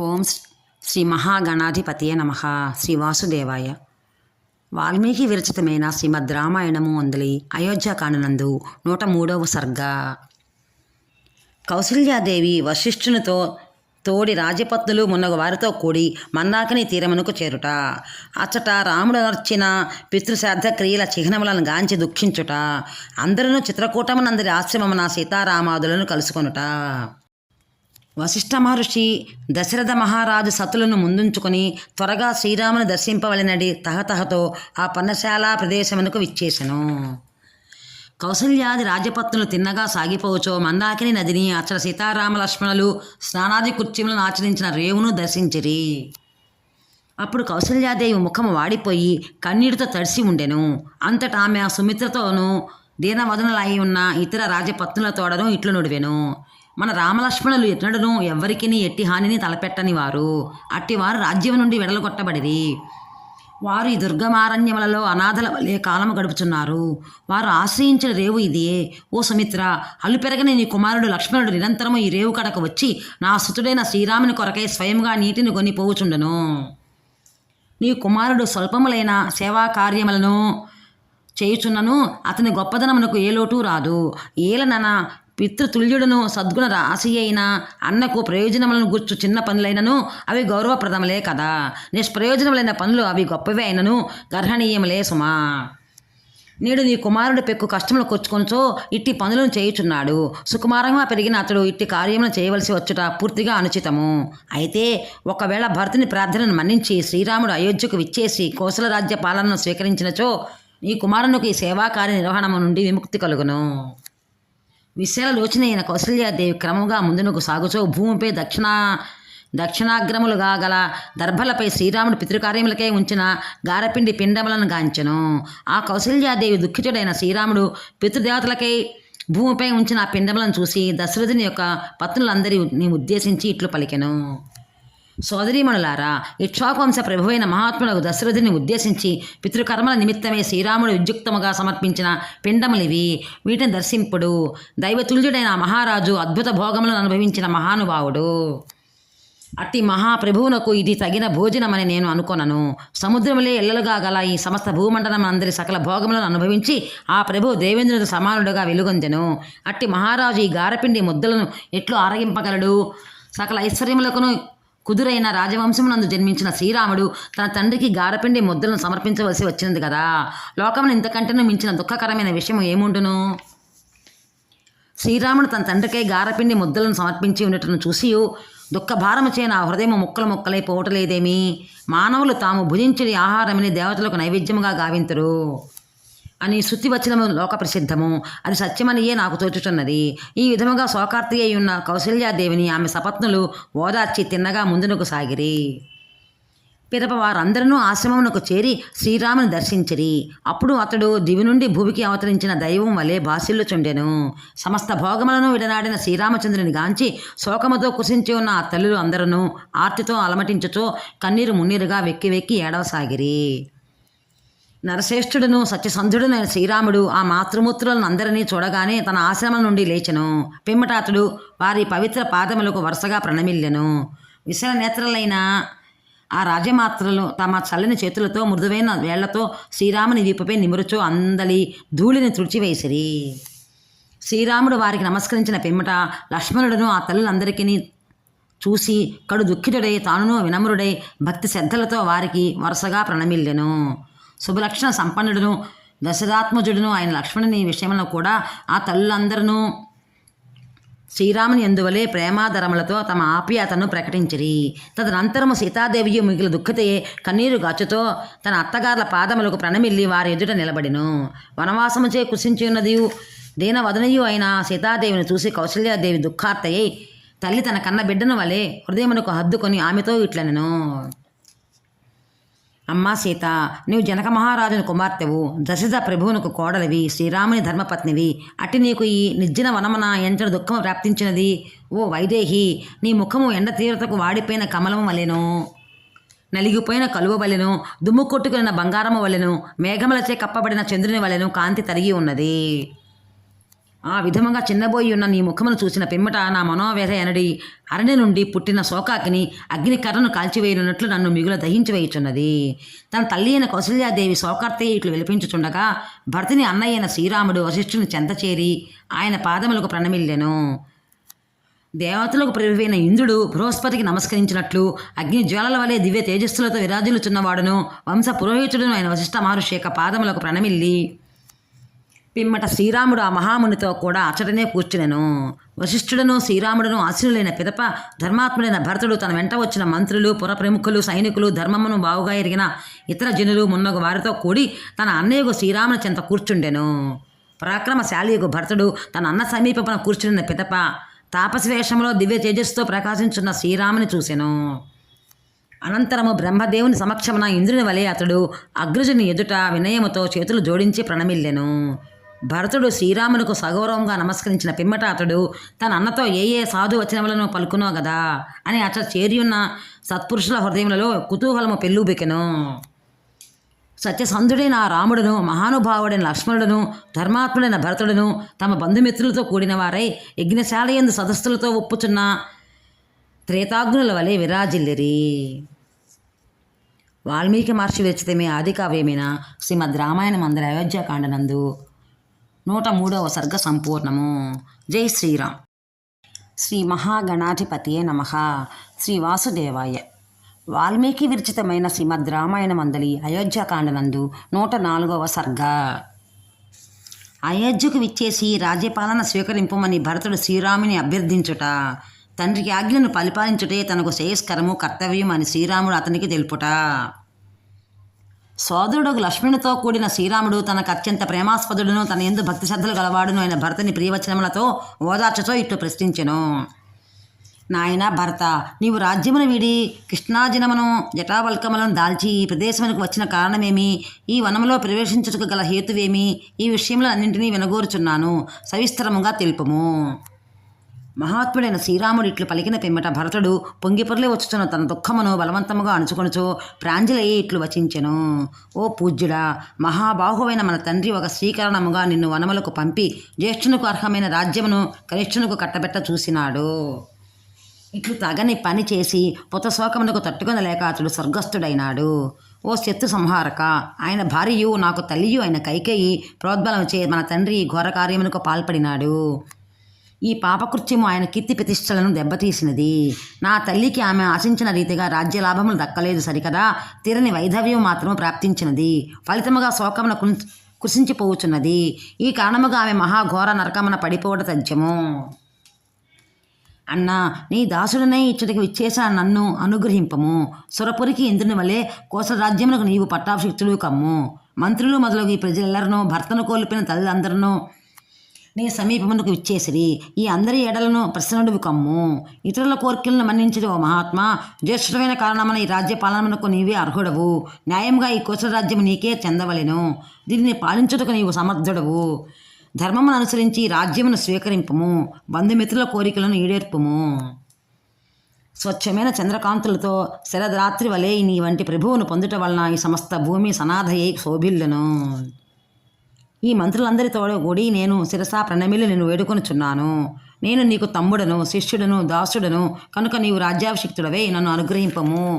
ఓం శ్రీ మహాగణాధిపతియే నమ. శ్రీ వాసుదేవాయ. వాల్మీకి విరచితమైన శ్రీమద్ రామాయణము అందలి అయోధ్యకాండనందు నూట మూడవ సర్గ. కౌసల్యాదేవి వశిష్ఠునితో తోడి రాజపత్నులు మున్నగు వారితో కూడి మందాకిని తీరమునకు చేరుట. అచ్చట రాముడు నర్చిన పితృశ్రాద్ధ క్రియల చిహ్నములను గాంచి దుఃఖించుట. అందరూ చిత్రకూటమునందరి ఆశ్రమమున సీతారామాదులను కలుసుకొనుట. వశిష్ఠ మహర్షి దశరథ మహారాజు సతులను ముందుంచుకొని త్వరగా శ్రీరాముని దర్శింపవలనడి తహతహతో ఆ పన్నశాల ప్రదేశమునకు విచ్చేసెను. కౌసల్యాది రాజపత్నులు తిన్నగా సాగిపోవచో మందాకిని నదిని అచ్చట సీతారామ లక్ష్మణులు స్నానాది కుర్చీములను ఆచరించిన రేవును దర్శించిరి. అప్పుడు కౌసల్యాదేవి ముఖము వాడిపోయి కన్నీటితో తడిసి ఉండెను. అంతటా ఆమె ఆ సుమిత్రతోనూ దీనవదనలై ఉన్న ఇతర రాజపత్నులతోడను ఇట్లు నుడివెను. మన రామలక్ష్మణులు ఎన్నడను ఎవ్వరికిని ఎట్టి హానిని తలపెట్టని వారు. అట్టివారు రాజ్యం నుండి వెడలగొట్టబడిది వారు ఈ దుర్గమారణ్యములలో అనాథల వలె కాలము గడుపుచున్నారు. వారు ఆశ్రయించిన రేవు ఇదే. ఓ సుమిత్ర అల్లు పెరగని నీ కుమారుడు లక్ష్మణుడు నిరంతరము ఈ రేవు కడక వచ్చి నా సుతుడైన శ్రీరాముని కొరకై స్వయంగా నీటిని కొని పోవుచుండెను. నీ కుమారుడు స్వల్పములైన సేవా కార్యములను చేయుచున్నను అతని గొప్పదనమునకు ఏ లోటు రాదు. ఏలనన పితృతుల్యుడును సద్గుణ రాశి అయిన అన్నకు ప్రయోజనములను గుర్చు చిన్న పనులైనను అవి గౌరవప్రదములే కదా. నిష్ప్రయోజనములైన పనులు అవి గొప్పవే అయినను గర్హణీయములే సుమా. నేడు నీ కుమారుడు పెక్కు కష్టములు కొచ్చుకొనుచో ఇట్టి పనులను చేయుచున్నాడు. సుకుమారంగా పెరిగిన అతడు ఇట్టి కార్యములు చేయవలసి వచ్చుట పూర్తిగా అనుచితము. అయితే ఒకవేళ భర్తని ప్రార్థనను మన్నించి శ్రీరాముడు అయోధ్యకు విచ్చేసి కోసల రాజ్య పాలనను స్వీకరించినచో నీ కుమారునికి ఈ సేవా కార్య నిర్వహణము నుండి విముక్తి కలుగును. విశాల లోచన అయిన క్రమంగా ముందునకు సాగుచో భూమిపై దక్షిణ దక్షిణాగ్రములుగా గల దర్భలపై శ్రీరాముడు పితృకార్యములకై ఉంచిన గారపిండి పిండములను గాంచెను. ఆ కౌశల్యాదేవి దుఃఖితుడైన శ్రీరాముడు పితృదేవతలకై భూమిపై ఉంచిన ఆ పిండములను చూసి దశరథుని యొక్క పత్నులందరిని ఉద్దేశించి ఇట్లు పలికెను. సోదరీమణులారా ఇక్ష్వాకువంశ ప్రభువైన మహాత్ములకు దశరథుని ఉద్దేశించి పితృకర్మల నిమిత్తమే శ్రీరాముడు విద్యుక్తముగా సమర్పించిన పిండములివి. వీటిని దర్శింపుడు. దైవతుల్యుడైన మహారాజు అద్భుత భోగములను అనుభవించిన మహానుభావుడు. అట్టి మహాప్రభువునకు ఇది తగిన భోజనమని నేను అనుకొనను. సముద్రములే ఎల్లలుగా గల ఈ సమస్త భూమండలం అందరి సకల భోగములను అనుభవించి ఆ ప్రభు దేవేంద్రుడు సమానుడుగా వెలుగొందెను. అట్టి మహారాజు ఈ గారపిండి ముద్దలను ఎట్లు ఆరగింపగలడు? సకల ఐశ్వర్యములకును కుదురైన రాజవంశమునందు జన్మించిన శ్రీరాముడు తన తండ్రికి గారపిండి ముద్రను సమర్పించవలసి వచ్చినది కదా. లోకమును ఇంతకంటేనూ మించిన దుఃఖకరమైన విషయం ఏముండును? శ్రీరాముడు తన తండ్రికై గారపిండి ముద్దలను సమర్పించి ఉండటం చూసి దుఃఖభారము చే నా హృదయం ముక్కలు ముక్కలై పోవటలేదేమి? మానవులు తాము భుజించని ఆహారమని దేవతలకు నైవేద్యముగా గావింతురు. అని శృతి వచనము లోక ప్రసిద్ధము అది సత్యమనియే నాకు తోచుచున్నది. ఈ విధముగా శోకార్తి అయి ఉన్న కౌశల్యాదేవిని ఆమె సపత్నులు ఓదార్చి తిన్నగా ముందునకు సాగిరి. పిదప వారందరూ ఆశ్రమమునకు చేరి శ్రీరాముని దర్శించిరి. అప్పుడు అతడు దివి నుండి భూమికి అవతరించిన దైవం వలె బాసిల్లుచుండెను. సమస్త భోగములను విడనాడిన శ్రీరామచంద్రుని గాంచి శోకముతో కుసించి ఉన్న ఆ తల్లులు అందరూ ఆర్తితో అలమటించుచో కన్నీరు మున్నీరుగా వెక్కి వెక్కి ఏడవసాగిరి. నరశ్రేష్ఠుడును సత్యసంధుడునైన శ్రీరాముడు ఆ మాతృమూర్తులను అందరినీ చూడగానే తన ఆశ్రమం నుండి లేచెను. పిమ్మటాతుడు వారి పవిత్ర పాదములకు వరుసగా ప్రణమిల్లెను. విశల నేత్రలైన ఆ రాజమాత్రలు తమ చల్లని చేతులతో మృదువైన వేళ్ళతో శ్రీరాముని వీపుపై నిమురుచు అందలి ధూళిని తుడిచివేసిరి. శ్రీరాముడు వారికి నమస్కరించిన పిమ్మట లక్ష్మణుడును ఆ తల్లులందరికీ చూసి కడు దుఃఖితుడై తానును వినమ్రుడై భక్తి శ్రద్ధలతో వారికి వరుసగా ప్రణమిల్లెను. శుభలక్షణ సంపన్నుడును దశరాత్మజుడును ఆయన లక్ష్మణుని విషయంలో కూడా ఆ తల్లులందరూ శ్రీరాముని ఎందువలే ప్రేమాధరములతో తమ ఆప్యాయతను ప్రకటించిరి. తదనంతరము సీతాదేవియు మిగిలిన దుఃఖతే కన్నీరు గాచుతో తన అత్తగారుల పాదములకు ప్రణమిల్లి వారి ఎదుట నిలబడిను. వనవాసముచే కుసించి ఉన్నది దీనవదనయు అయిన సీతాదేవిని చూసి కౌశల్యాదేవి దుఃఖార్తయ్యి తల్లి తన కన్న బిడ్డను వలె హృదయమునకు హద్దుకొని ఆమెతో ఇట్లనెను. అమ్మా సీత నీవు జనక మహారాజుని కుమార్తెవు. దశరథ ప్రభువునకు కోడలివి శ్రీరాముని ధర్మపత్నివి. అట్టి నీకు ఈ నిర్జన వనమన ఎంచడు దుఃఖము ప్రాప్తించినది ఓ వైదేహి నీ ముఖము ఎండ తీవ్రతకు వాడిపోయిన కమలము వలెను నలిగిపోయిన కలువ వలెను దుమ్ము కొట్టుకున్న బంగారము వలెను మేఘములచే కప్పబడిన చంద్రుని వలెను కాంతి తరిగి ఉన్నది. ఆ విధముగా చిన్నబోయి ఉన్న నీ ముఖమును చూసిన పిమ్మట నా మనోవ్యధ ఎనడి అరణి నుండి పుట్టిన శోకాకిని అగ్ని కర్రను కాల్చివేయనున్నట్లు నన్ను మిగుల దహించివేయుచున్నది. తన తల్లి అయిన కౌసల్యాదేవి శోకార్తె ఇట్లు విలిపించుచుండగా భర్తని అన్నయ్యైన శ్రీరాముడు వశిష్ఠుని చెంతచేరి ఆయన పాదములకు ప్రణమిల్లెను. దేవతలకు ప్రేరువైన ఇంద్రుడు బృహస్పతికి నమస్కరించినట్లు అగ్ని జ్వాలల వలె దివ్య తేజస్సులతో విరాజులుచున్నవాడును వంశ పురోహితుడును ఆయన వశిష్ఠ మహర్షి యొక్క పాదములకు ప్రణమిల్లి. పిమ్మట శ్రీరాముడు ఆ మహామునితో కూడా అచ్చటనే కూర్చునెను. వశిష్ఠుడను శ్రీరాముడును ఆశీనులైన పిదప ధర్మాత్ముడైన భరతుడు తన వెంట వచ్చిన మంత్రులు పుర ప్రముఖులు సైనికులు ధర్మమును బావుగా ఎరిగిన ఇతర జనులు మున్నగు వారితో కూడి తన అన్నయ్యకు శ్రీరాముని చెంత కూర్చుండెను. పరాక్రమశాలియకు భరతుడు తన అన్న సమీపమున కూర్చున్న పిదప తాపసవేషంలో దివ్య తేజస్సుతో ప్రకాశించున్న శ్రీరాముని చూసెను. అనంతరము బ్రహ్మదేవుని సమక్షమున ఇంద్రుని వలె అతడు అగ్రజుని ఎదుట వినయముతో చేతులు జోడించి ప్రణమిల్లెను. భరతుడు శ్రీరామునకు సగౌరవంగా నమస్కరించిన పిమ్మట అతడు తన అన్నతో ఏ ఏ సాధు వచనములను పలుకునో కదా అని అతడు చేరియున్న సత్పురుషుల హృదయములలో కుతూహలము పెళ్ళూబెకెను సత్యసంధుడైన రాముడును మహానుభావుడైన లక్ష్మణుడును ధర్మాత్ముడైన భరతుడును తమ బంధుమిత్రులతో కూడిన వారై యజ్ఞశాలయందు సదస్సులతో ఒప్పుచున్న త్రేతాగ్నుల వలె విరాజిల్లిరి. వాల్మీకి మహర్షి విరచితమే ఆది కావ్యమైన? శ్రీమద్ రామాయణ మందిర అయోధ్యాకాండనందు నూట మూడవ సర్గ సంపూర్ణము. జై శ్రీరామ్. శ్రీ మహాగణాధిపతియే నమ. శ్రీ వాసుదేవాయ. వాల్మీకి విరచితమైన శ్రీమద్ రామాయణ మందలి అయోధ్యకాండనందు నూట నాలుగవ సర్గ. అయోధ్యకు విచ్చేసి రాజ్యపాలన స్వీకరింపమని భరతుడు శ్రీరాముని అభ్యర్థించుట తండ్రి ఆజ్ఞను పరిపాలించుటే తనకు శ్రేయస్కరము కర్తవ్యం అని శ్రీరాముడు అతనికి తెలుపుట. సోదరుడు లక్ష్మణునితో కూడిన శ్రీరాముడు తనకు అత్యంత ప్రేమాస్పదుడును తన ఎందు భక్తి శ్రద్ధలు గలవాడును అయిన భర్తని ప్రియవచనములతో ఓదార్చతో ఇట్లు ప్రశ్నించెను. నాయన భర్త నీవు రాజ్యమును వీడి కృష్ణాజనమును జటావల్కములను దాల్చి ఈ ప్రదేశమునకు వచ్చిన కారణమేమి? ఈ వనములో ప్రవేశించుటకు గల హేతువేమి? ఈ విషయంలో అన్నింటినీ వినగోరుచున్నాను. సవిస్తరముగా తెలుపుము. మహాత్ముడైన శ్రీరాముడు ఇట్లు పలికిన పిమ్మట భరతుడు పొంగిపొర్లి వచ్చుచున్న తన దుఃఖమును బలవంతముగా అణుచుకొనుచు ప్రాంజలయ్యి ఇట్లు వచించెను. ఓ పూజ్యుడా మహాబాహువైన మన తండ్రి ఒక శ్రీకరణముగా నిన్ను వనములకు పంపి జ్యేష్ఠునకు అర్హమైన రాజ్యమును కనిష్ఠునకు కట్టబెట్ట చూసినాడు. ఇట్లు తగని పని చేసి పుతశోకమునకు తట్టుకొనలేక అతడు స్వర్గస్థుడైనాడు. ఓ శత్రు సంహారక ఆయన భార్యయు నాకు తల్లియు అయిన కైకేయి ప్రోద్బలం చే మన తండ్రి ఘోర కార్యమునకు పాల్పడినాడు. ఈ పాపకృత్యము ఆయన కీర్తి ప్రతిష్టలను దెబ్బతీసినది. నా తల్లికి ఆమె ఆశించిన రీతిగా రాజ్యలాభములు దక్కలేదు సరికదా? తీరని వైధవ్యం మాత్రము ప్రాప్తించినది. ఫలితముగా శోకమున కృషించిపోవుచున్నది ఈ కారణముగా ఆమె మహాఘోర నరకమున పడిపోవట తథ్యము. అన్నా నీ దాసుడనే ఇచ్చటికి విచ్చేసిన నన్ను అనుగ్రహింపము. సురపురికి ఇంద్రుని వలె కోసరాజ్యములకు నీవు పట్టాభిషిక్తులు కమ్ము. మంత్రులు మొదలగు ఈ ప్రజలెల్లరను భర్తను కోల్పోయిన తల్లిదందరూ నీ సమీపమునకు విచ్చేసిరి. ఈ అందరి ఎడలను ప్రసన్నుడివి కమ్ము. ఇతరుల కోరికలను మన్నించడు ఓ మహాత్మా. జ్యేష్ఠమైన కారణమైన ఈ రాజ్య పాలనమునకు నీవే అర్హుడవు. న్యాయంగా ఈ కోసల రాజ్యం నీకే చెందవలెను. దీనిని పాలించుటకు నీవు సమర్థుడవు. ధర్మమును అనుసరించి రాజ్యమును స్వీకరింపము. బంధుమిత్రుల కోరికలను ఈడేర్పము. స్వచ్ఛమైన చంద్రకాంతులతో శరదరాత్రి వలె నీ వంటి ప్రభువును పొందుట వలన ఈ సమస్త భూమి సనాధయ శోభిల్లను. ఈ మంత్రులందరితో కూడి నేను శిరసా ప్రణమిలు నేను వేడుకొనుచున్నాను. నేను నీకు తమ్ముడను శిష్యుడను దాసుడను కనుక నీవు రాజ్యాభిషిక్తుడవే నన్ను అనుగ్రహింపము.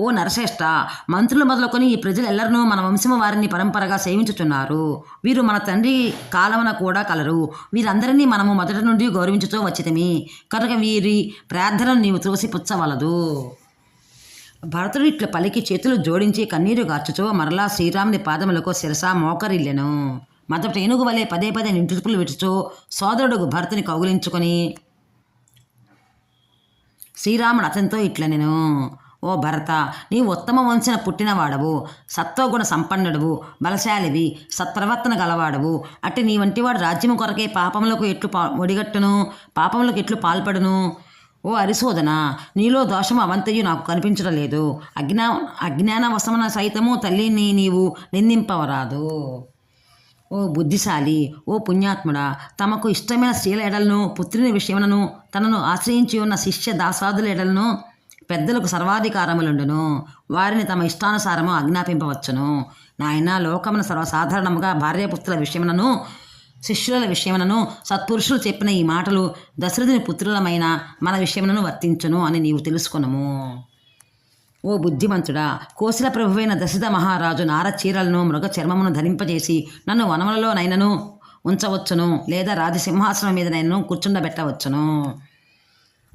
ఓ నరశ్రేష్ట మంత్రులు మొదలుకొని ఈ ప్రజలెల్లరనూ మన వంశము వారిని పరంపరగా సేవించుచున్నారు. వీరు మన తండ్రి కాలమున కూడా కలరు. వీరందరినీ మనము మొదటి నుండి గౌరవించుతూ వచ్చితమి. కనుక వీరి ప్రార్థనను నీవు త్రోసిపుచ్చవలదు. భరతుడు ఇట్ల పలికి చేతులు జోడించి కన్నీరు గార్చుచో మరలా శ్రీరాముని పాదములకు శిరస మోకరిల్లెను. మొదట ఏనుగు వలె పదే పదే నింటుపులు విడుచు సోదరుడు భరతుని కౌగులించుకొని శ్రీరాముడు అతనితో ఇట్ల నేను ఓ భరత నీవు ఉత్తమ వంశన పుట్టినవాడవు సత్వగుణ సంపన్నుడవు బలశాలివి సత్ప్రవర్తన గలవాడవు. అట్టి నీ వంటివాడు రాజ్యము కొరకే పాపములకు ఎట్లు పా ఒడిగట్టును పాపములకు ఎట్లు పాల్పడును? ఓ అరిశోధన నీలో దోషము అవంతయు నాకు కనిపించడం లేదు. అజ్ఞా అజ్ఞానవశమన సైతము తల్లిని నీవు నిందింపవరాదు. ఓ బుద్ధిశాలి ఓ పుణ్యాత్ముడా తమకు ఇష్టమైన స్త్రీల ఎడలను పుత్రుని విషయములను తనను ఆశ్రయించి ఉన్న శిష్య దాసాదుల ఎడలను పెద్దలకు సర్వాధికారములుండును. వారిని తమ ఇష్టానుసారము ఆజ్ఞాపింపవచ్చును. నాయన లోకమున సర్వసాధారణముగా భార్యాపుత్రుల విషయములను శిష్యుల విషయములను సత్పురుషులు చెప్పిన ఈ మాటలు దశరథుని పుత్రులమైన మన విషయములను వర్తించును అని నీవు తెలుసుకొనము. ఓ బుద్ధిమంతుడా కోశల ప్రభువైన దశరథ మహారాజు నార చీరలను మృగ చర్మమును ధరింపజేసి నన్ను వనములలో నైనను ఉంచవచ్చును లేదా రాజసింహాసనం మీదనైనను కూర్చుండబెట్టవచ్చును.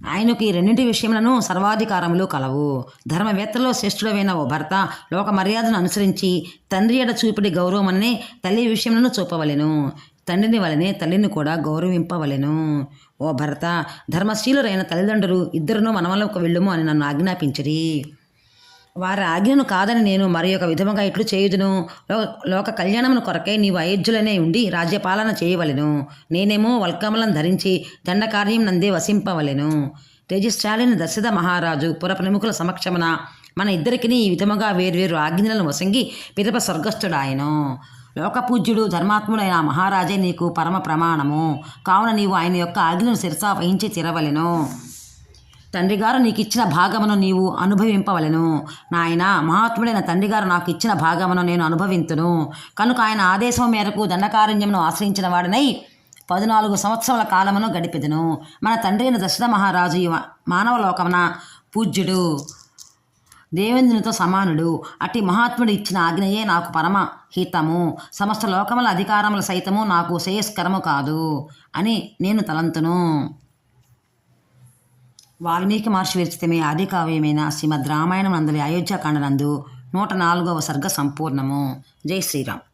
ఆయనకు ఈ రెండింటి విషయములను సర్వాధికారములు కలవు. ధర్మవేత్తలో శ్రేష్ఠుడమైన ఓ భర్త లోక మర్యాదను అనుసరించి తండ్రి ఎడ చూపిడి గౌరవమనే తల్లి విషయములను చూపవలెను. తండ్రిని వలనే తల్లిని కూడా గౌరవింపవలెను. ఓ భరత ధర్మశీలురైన తల్లిదండ్రులు ఇద్దరును మనవలకు వెళ్ళుము అని నన్ను ఆజ్ఞాపించిరి. వారి ఆజ్ఞను కాదని నేను మరి ఒక విధముగా ఇట్లు చేయుదును. లో లోక కళ్యాణమును కొరకై నీవు అయోధ్యులనే ఉండి రాజ్యపాలన చేయవలెను. నేనేమో వల్కమలం ధరించి దండకార్యం నందే వసింపవలెను. తేజశ్శాలిని దశరథ మహారాజు పుర ప్రముఖుల సమక్షమున మన ఇద్దరికి ఈ విధముగా వేర్వేరు ఆజ్ఞలను వసంగి పిదప స్వర్గస్థుడాయను. లోకపూజ్యుడు ధర్మాత్ముడైన మహారాజే నీకు పరమ ప్రమాణము. కావున నీవు ఆయన యొక్క ఆజ్ఞను శిరసా వహించి తిరవలెను. తండ్రిగారు నీకు ఇచ్చిన భాగమును నీవు అనుభవింపవలెను. నాయన మహాత్ముడైన తండ్రిగారు నాకు ఇచ్చిన భాగమును నేను అనుభవింతును. కనుక ఆయన ఆదేశం మేరకు దండకారణ్యమును ఆశ్రయించిన వాడినై పద్నాలుగు సంవత్సరాల కాలమును గడిపెదను. మన తండ్రి అయిన దశరథ మహారాజు మానవ లోకమున పూజ్యుడు. దేవేంద్రునితో సమానుడు. అట్టి మహాత్ముడు ఇచ్చిన ఆజ్ఞయే నాకు పరమ హితము. సమస్త లోకముల అధికారముల సైతము నాకు శ్రేయస్కరము కాదు అని నేను తలంతును. వాల్మీకి మహర్షి విరచితమే ఆది కావ్యమైన శ్రీమద్ రామాయణం నందలి అయోధ్యాకాండనందు నూట నాలుగవ సర్గ సంపూర్ణము. జై శ్రీరామ్.